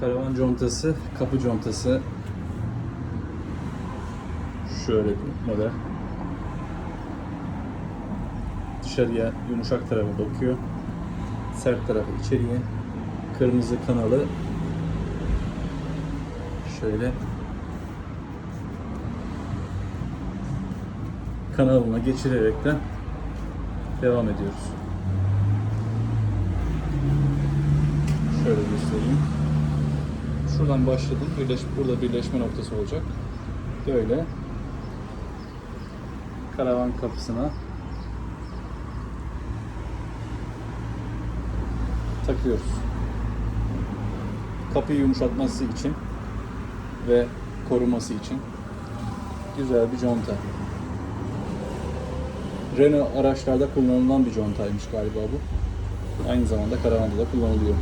Karavan contası, kapı contası. Şöyle bir model. Dışarıya yumuşak tarafı bakıyor. Sert tarafı içeriye. Kırmızı kanalı. Şöyle kanalına geçirerek de devam ediyoruz. Şöyle göstereyim. Şuradan başladım. Birleş, burada birleşme noktası olacak. Böyle. Karavan kapısına takıyoruz. Kapıyı yumuşatması için ve koruması için güzel bir conta. Renault araçlarda kullanılan bir contaymış galiba bu. Aynı zamanda karavanda da kullanılıyor.